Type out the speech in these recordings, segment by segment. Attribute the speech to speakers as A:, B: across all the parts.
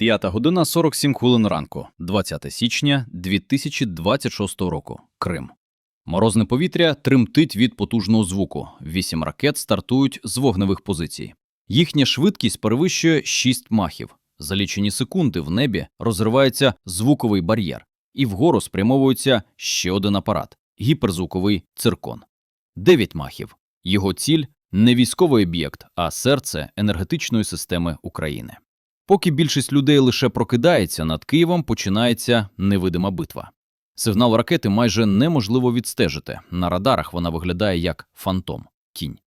A: П'ята година 47 хвилин ранку, 20 січня 2026 року. Крим. Морозне повітря тремтить від потужного звуку. Вісім ракет стартують з вогневих позицій. Їхня швидкість перевищує 6 махів. За лічені секунди в небі розривається звуковий бар'єр, і вгору спрямовується ще один апарат гіперзвуковий циркон. 9 махів. Його ціль не військовий об'єкт, а серце енергетичної системи України. Поки більшість людей лише прокидається, над Києвом починається невидима битва. Сигнал ракети майже неможливо відстежити. На радарах вона виглядає як фантом тінь.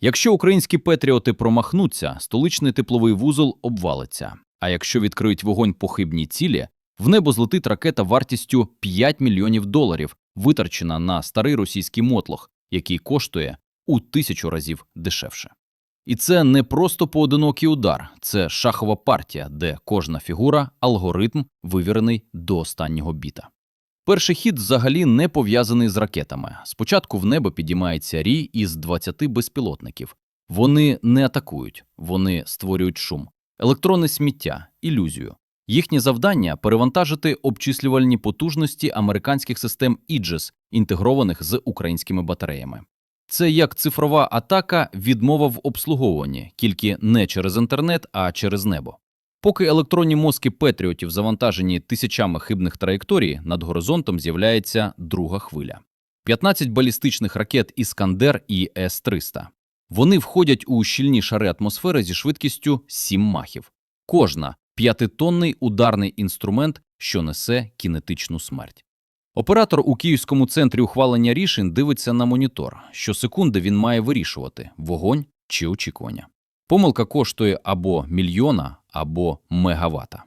A: Якщо українські петріоти промахнуться, столичний тепловий вузол обвалиться. А якщо відкриють вогонь по хибній цілі, в небо злетить ракета вартістю 5 мільйонів доларів, витрачена на старий російський мотлох, який коштує у тисячу разів дешевше. І це не просто поодинокий удар, це шахова партія, де кожна фігура алгоритм вивірений до останнього біта. Перший хід взагалі не пов'язаний з ракетами. Спочатку в небо підіймається рій із 20 безпілотників. Вони не атакують, вони створюють шум, електронне сміття, ілюзію. Їхнє завдання перевантажити обчислювальні потужності американських систем Іджес, інтегрованих з українськими батареями. Це як цифрова атака, відмова в обслуговуванні, тільки не через інтернет, а через небо. Поки електронні мозки петріотів завантажені тисячами хибних траєкторій, над горизонтом з'являється друга хвиля. 15 балістичних ракет Іскандер і С-300. Вони входять у щільні шари атмосфери зі швидкістю 7 махів. Кожна – п'ятитонний ударний інструмент, що несе кінетичну смерть. Оператор у Київському центрі ухвалення рішень дивиться на монітор. Щосекунди він має вирішувати – вогонь чи очікування. Помилка коштує або мільйона, або мегавата.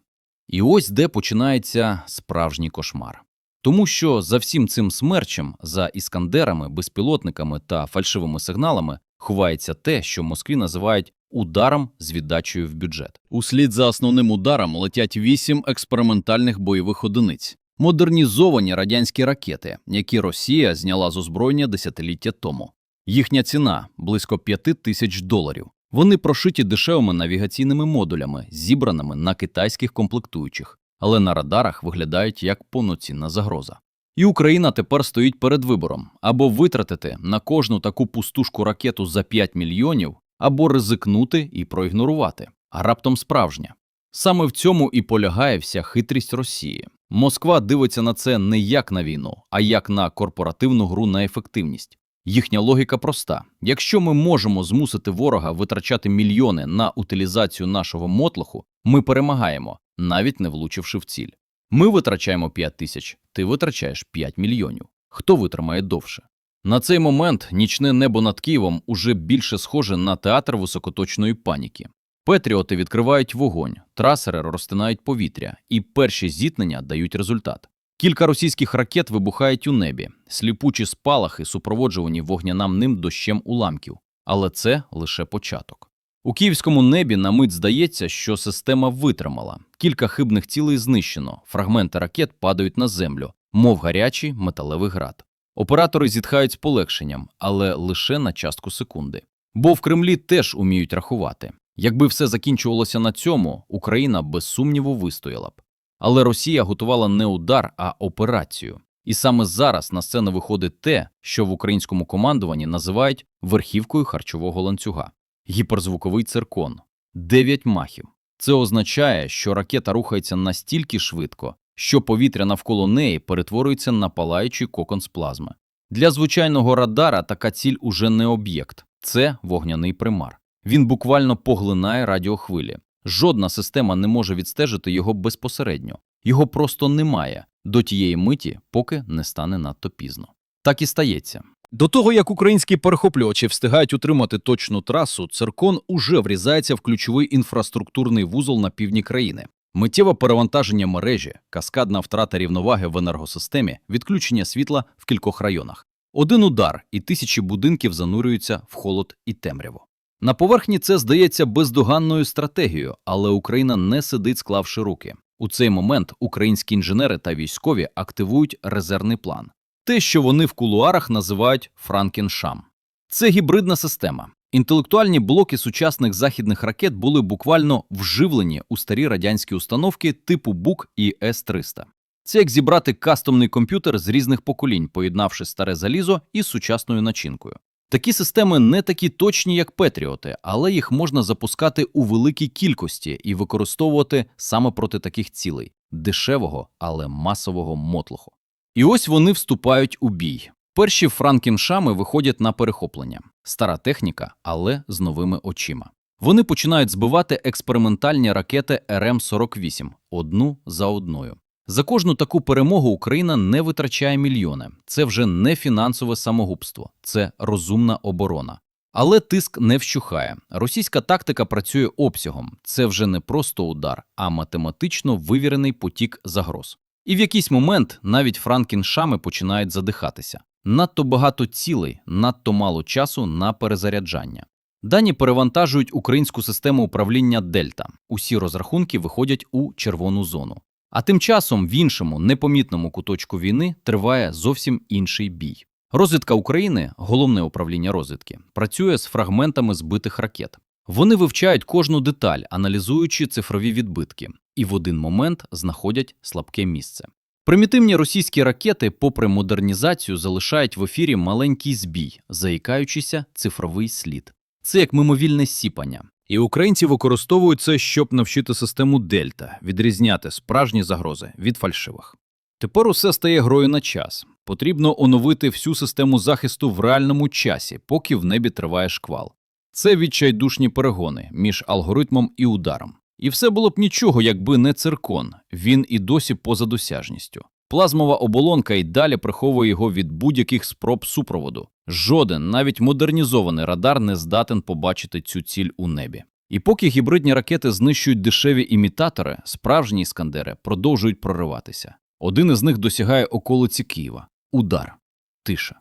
A: І ось де починається справжній кошмар. Тому що за всім цим смерчем, за іскандерами, безпілотниками та фальшивими сигналами ховається те, що Москві називають ударом з віддачею в бюджет. Услід за основним ударом летять вісім експериментальних бойових одиниць, модернізовані радянські ракети, які Росія зняла з озброєння десятиліття тому. Їхня ціна близько п'яти тисяч доларів. Вони прошиті дешевими навігаційними модулями, зібраними на китайських комплектуючих, але на радарах виглядають як повноцінна загроза. І Україна тепер стоїть перед вибором або витратити на кожну таку пустушку ракету за 5 мільйонів, або ризикнути і проігнорувати, а раптом справжня. Саме в цьому і полягає вся хитрість Росії. Москва дивиться на це не як на війну, а як на корпоративну гру на ефективність. Їхня логіка проста: якщо ми можемо змусити ворога витрачати мільйони на утилізацію нашого мотлоху, ми перемагаємо, навіть не влучивши в ціль. Ми витрачаємо 5 тисяч, ти витрачаєш 5 мільйонів. Хто витримає довше? На цей момент нічне небо над Києвом уже більше схоже на театр високоточної паніки. Петріоти відкривають вогонь, трасери розтинають повітря, і перші зіткнення дають результат. Кілька російських ракет вибухають у небі, сліпучі спалахи супроводжувані вогняним ним дощем уламків. Але це лише початок. У київському небі на мить здається, що система витримала. Кілька хибних цілей знищено, фрагменти ракет падають на землю, мов гарячий металевий град. Оператори зітхають з полегшенням, але лише на частку секунди. Бо в Кремлі теж уміють рахувати. Якби все закінчувалося на цьому, Україна без сумніву вистояла б. Але Росія готувала не удар, а операцію. І саме зараз на сцену виходить те, що в українському командуванні називають верхівкою харчового ланцюга гіперзвуковий циркон, дев'ять махів. Це означає, що ракета рухається настільки швидко, що повітря навколо неї перетворюється на палаючий кокон з плазми. Для звичайного радара така ціль уже не об'єкт, це вогняний примар. Він буквально поглинає радіохвилі. Жодна система не може відстежити його безпосередньо. Його просто немає до тієї миті, поки не стане надто пізно. Так і стається. До того, як українські перехоплювачі встигають утримати точну трасу, циркон уже врізається в ключовий інфраструктурний вузол на півдні країни. Миттєве перевантаження мережі, каскадна втрата рівноваги в енергосистемі, відключення світла в кількох районах. Один удар, і тисячі будинків занурюються в холод і темряву. На поверхні це здається бездоганною стратегією, але Україна не сидить, склавши руки. У цей момент українські інженери та військові активують резервний план. Те, що вони в кулуарах називають Франкеншам. Це гібридна система. Інтелектуальні блоки сучасних західних ракет були буквально вживлені у старі радянські установки типу БУК і С-300. Це як зібрати кастомний комп'ютер з різних поколінь, поєднавши старе залізо із сучасною начинкою. Такі системи не такі точні, як Петріоти, але їх можна запускати у великій кількості і використовувати саме проти таких цілей дешевого, але масового мотлоху. І ось вони вступають у бій. Перші франкіншами виходять на перехоплення. Стара техніка, але з новими очима. Вони починають збивати експериментальні ракети РМ-48 одну за одною. За кожну таку перемогу Україна не витрачає мільйони. Це вже не фінансове самогубство, це розумна оборона. Але тиск не вщухає. Російська тактика працює обсягом. Це вже не просто удар, а математично вивірений потік загроз. І в якийсь момент навіть франкіншами починають задихатися. Надто багато цілей, надто мало часу на перезаряджання. Дані перевантажують українську систему управління Дельта. Усі розрахунки виходять у червону зону. А тим часом в іншому непомітному куточку війни триває зовсім інший бій. Розвідка України, головне управління розвідки, працює з фрагментами збитих ракет. Вони вивчають кожну деталь, аналізуючи цифрові відбитки, і в один момент знаходять слабке місце. Примітивні російські ракети, попри модернізацію, залишають в ефірі маленький збій, заїкаючися цифровий слід. Це як мимовільне сіпання. І українці використовують це, щоб навчити систему Дельта відрізняти справжні загрози від фальшивих. Тепер усе стає грою на час. Потрібно оновити всю систему захисту в реальному часі, поки в небі триває шквал. Це відчайдушні перегони між алгоритмом і ударом. І все було б нічого, якби не циркон, він і досі поза досяжністю. Плазмова оболонка й далі приховує його від будь-яких спроб супроводу. Жоден, навіть модернізований радар не здатен побачити цю ціль у небі. І поки гібридні ракети знищують дешеві імітатори, справжні іскандери продовжують прориватися. Один із них досягає околиці Києва. Удар. Тиша.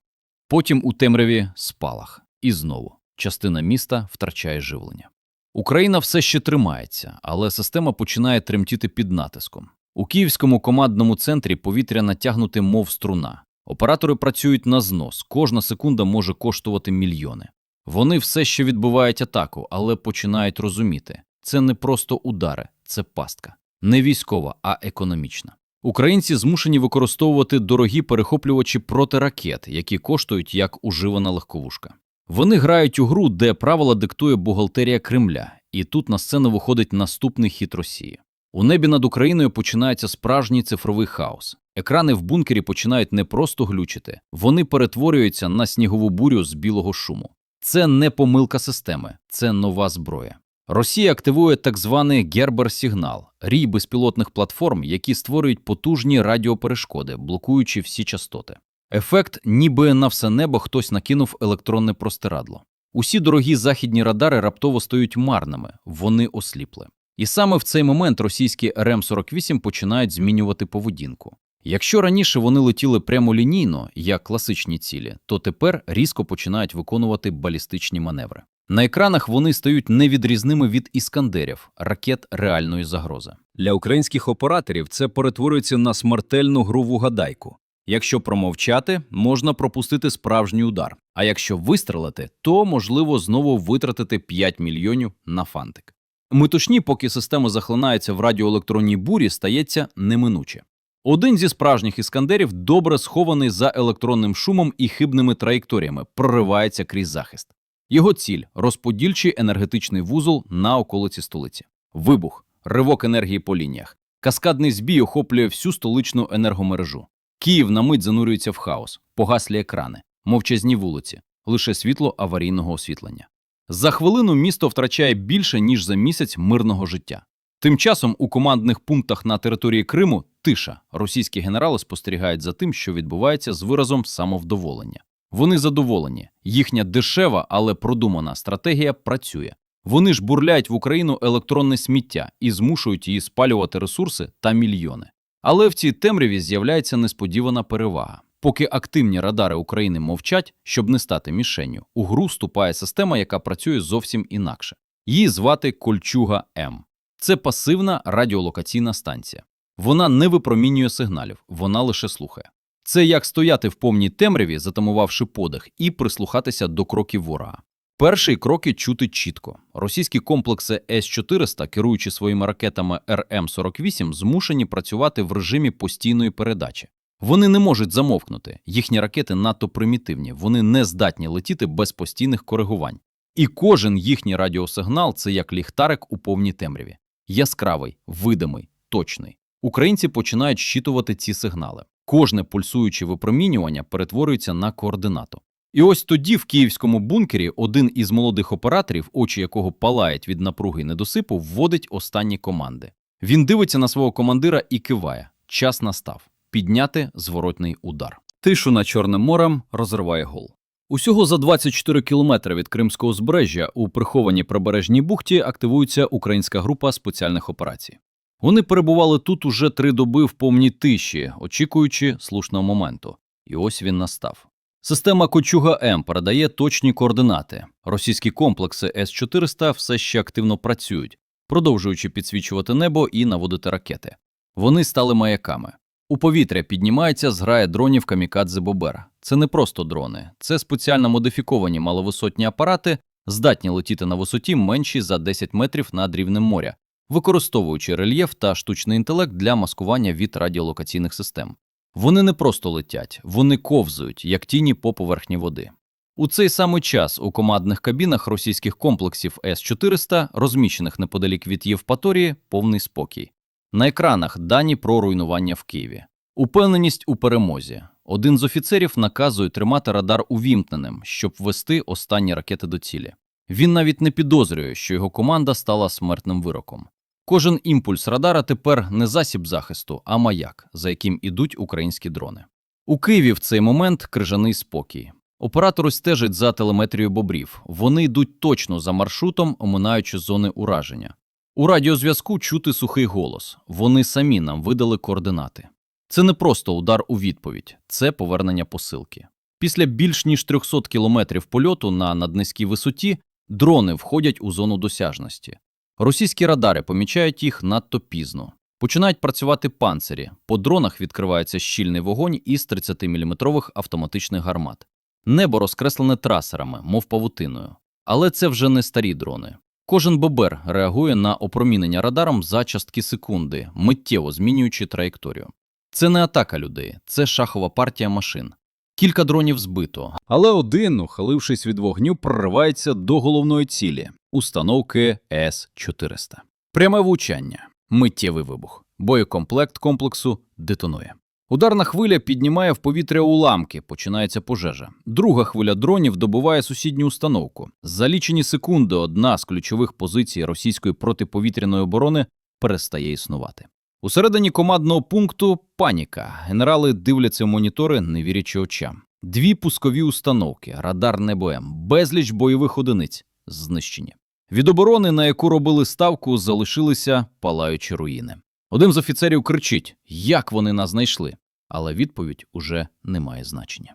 A: Потім у темряві спалах. І знову частина міста втрачає живлення. Україна все ще тримається, але система починає тремтіти під натиском. У київському командному центрі повітря натягнуте, мов струна. Оператори працюють на знос, кожна секунда може коштувати мільйони. Вони все ще відбивають атаку, але починають розуміти це не просто удари, це пастка. Не військова, а економічна. Українці змушені використовувати дорогі перехоплювачі проти ракет, які коштують як уживана легковушка. Вони грають у гру, де правила диктує бухгалтерія Кремля, і тут на сцену виходить наступний хід Росії. У небі над Україною починається справжній цифровий хаос. Екрани в бункері починають не просто глючити, вони перетворюються на снігову бурю з білого шуму. Це не помилка системи, це нова зброя. Росія активує так званий Гербер-сигнал – рій безпілотних платформ, які створюють потужні радіоперешкоди, блокуючи всі частоти. Ефект, ніби на все небо хтось накинув електронне простирадло. Усі дорогі західні радари раптово стають марними, вони осліпли. І саме в цей момент російські РМ-48 починають змінювати поведінку. Якщо раніше вони летіли прямолінійно, як класичні цілі, то тепер різко починають виконувати балістичні маневри. На екранах вони стають невідрізними від іскандерів, ракет реальної загрози. Для українських операторів це перетворюється на смертельну гру в угадайку. Якщо промовчати, можна пропустити справжній удар. А якщо вистрелити, то можливо знову витратити 5 мільйонів на фантик. Метушні, поки система захлинається в радіоелектронній бурі, стається неминуче. Один зі справжніх іскандерів, добре схований за електронним шумом і хибними траєкторіями, проривається крізь захист. Його ціль розподільчий енергетичний вузол на околиці столиці. Вибух, ривок енергії по лініях. Каскадний збій охоплює всю столичну енергомережу. Київ на мить занурюється в хаос, погаслі екрани, мовчазні вулиці, лише світло аварійного освітлення. За хвилину місто втрачає більше, ніж за місяць мирного життя. Тим часом у командних пунктах на території Криму тиша. Російські генерали спостерігають за тим, що відбувається з виразом самовдоволення. Вони задоволені, їхня дешева, але продумана стратегія працює. Вони ж бурляють в Україну електронне сміття і змушують її спалювати ресурси та мільйони. Але в цій темряві з'являється несподівана перевага. Поки активні радари України мовчать, щоб не стати мішенню, у гру вступає система, яка працює зовсім інакше. Її звати Кольчуга М. Це пасивна радіолокаційна станція. Вона не випромінює сигналів, вона лише слухає. Це як стояти в повній темряві, затамувавши подих, і прислухатися до кроків ворога. Перші кроки чути чітко. Російські комплекси С-400, керуючи своїми ракетами РМ-48, змушені працювати в режимі постійної передачі. Вони не можуть замовкнути. Їхні ракети надто примітивні, вони не здатні летіти без постійних коригувань. І кожен їхній радіосигнал це як ліхтарик у повній темряві. Яскравий, видимий, точний. Українці починають щитувати ці сигнали. Кожне пульсуюче випромінювання перетворюється на координату. І ось тоді в київському бункері один із молодих операторів, очі якого палають від напруги й недосипу, вводить останні команди. Він дивиться на свого командира і киває. Час настав підняти зворотний удар. Тишу над Чорним морем розриває гол. Усього за 24 кілометри від Кримського узбережжя у прихованій прибережній бухті активується українська група спеціальних операцій. Вони перебували тут уже три доби в повній тиші, очікуючи слушного моменту. І ось він настав. Система Кочуга М передає точні координати. Російські комплекси С-400 все ще активно працюють, продовжуючи підсвічувати небо і наводити ракети. Вони стали маяками. У повітря піднімається зграя дронів камікадзе Бобера. Це не просто дрони, це спеціально модифіковані маловисотні апарати, здатні летіти на висоті менші за 10 метрів над рівнем моря, використовуючи рельєф та штучний інтелект для маскування від радіолокаційних систем. Вони не просто летять, вони ковзують, як тіні по поверхні води. У цей самий час у командних кабінах російських комплексів С-400, розміщених неподалік від Євпаторії, повний спокій. На екранах дані про руйнування в Києві. Упевненість у перемозі. Один з офіцерів наказує тримати радар увімкненим, щоб ввести останні ракети до цілі. Він навіть не підозрює, що його команда стала смертним вироком. Кожен імпульс радара тепер не засіб захисту, а маяк, за яким ідуть українські дрони. У Києві в цей момент крижаний спокій. Оператори стежать за телеметрією бобрів. Вони йдуть точно за маршрутом, оминаючи зони ураження. У радіозв'язку чути сухий голос. Вони самі нам видали координати. Це не просто удар у відповідь, це повернення посилки. Після більш ніж 300 кілометрів польоту на наднизькій висоті дрони входять у зону досяжності. Російські радари помічають їх надто пізно. Починають працювати панцирі. По дронах відкривається щільний вогонь із 30-мм автоматичних гармат. Небо розкреслене трасерами, мов павутиною. Але це вже не старі дрони. Кожен бобер реагує на опромінення радаром за частки секунди, миттєво змінюючи траєкторію. Це не атака людей, це шахова партія машин. Кілька дронів збито, але один, ухилившись від вогню, проривається до головної цілі установки С-400. Пряме влучання, миттєвий вибух, боєкомплект комплексу детонує. Ударна хвиля піднімає в повітря уламки, починається пожежа. Друга хвиля дронів добиває сусідню установку. За лічені секунди одна з ключових позицій російської протиповітряної оборони перестає існувати. Усередині командного пункту паніка. Генерали дивляться в монітори, не вірячи очам. Дві пускові установки, радар НБМ, безліч бойових одиниць знищені. Від оборони, на яку робили ставку, залишилися палаючі руїни. Один з офіцерів кричить: Як вони нас знайшли? Але відповідь уже не має значення.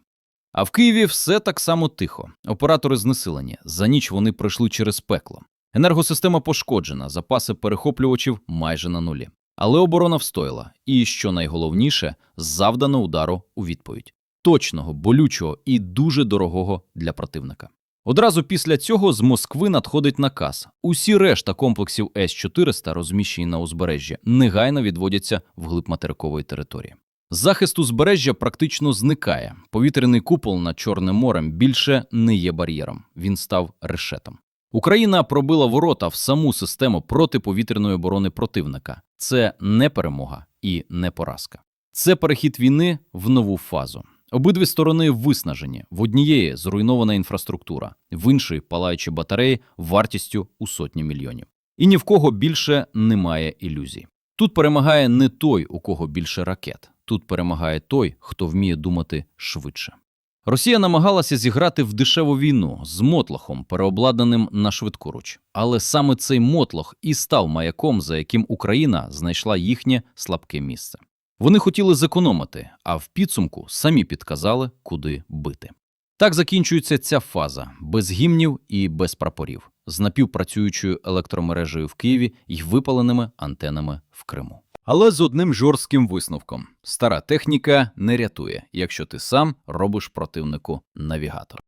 A: А в Києві все так само тихо. Оператори знесилені. За ніч вони пройшли через пекло. Енергосистема пошкоджена, запаси перехоплювачів майже на нулі. Але оборона встояла, і, що найголовніше, завдано удару у відповідь точного, болючого і дуже дорогого для противника. Одразу після цього з Москви надходить наказ. Усі решта комплексів С-400, розміщені на узбережжі, негайно відводяться вглиб материкової території. Захист узбережжя практично зникає. Повітряний купол над Чорним морем більше не є бар'єром, він став решетом. Україна пробила ворота в саму систему протиповітряної оборони противника. Це не перемога і не поразка. Це перехід війни в нову фазу. Обидві сторони виснажені в однієї зруйнована інфраструктура, в іншої палаючі батареї вартістю у сотні мільйонів. І ні в кого більше немає ілюзій. Тут перемагає не той, у кого більше ракет. Тут перемагає той, хто вміє думати швидше. Росія намагалася зіграти в дешеву війну з мотлохом, переобладнаним на швидкоруч. Але саме цей мотлох і став маяком, за яким Україна знайшла їхнє слабке місце. Вони хотіли зекономити, а в підсумку самі підказали, куди бити. Так закінчується ця фаза без гімнів і без прапорів, з напівпрацюючою електромережею в Києві і випаленими антенами в Криму. Але з одним жорстким висновком: стара техніка не рятує, якщо ти сам робиш противнику навігатор.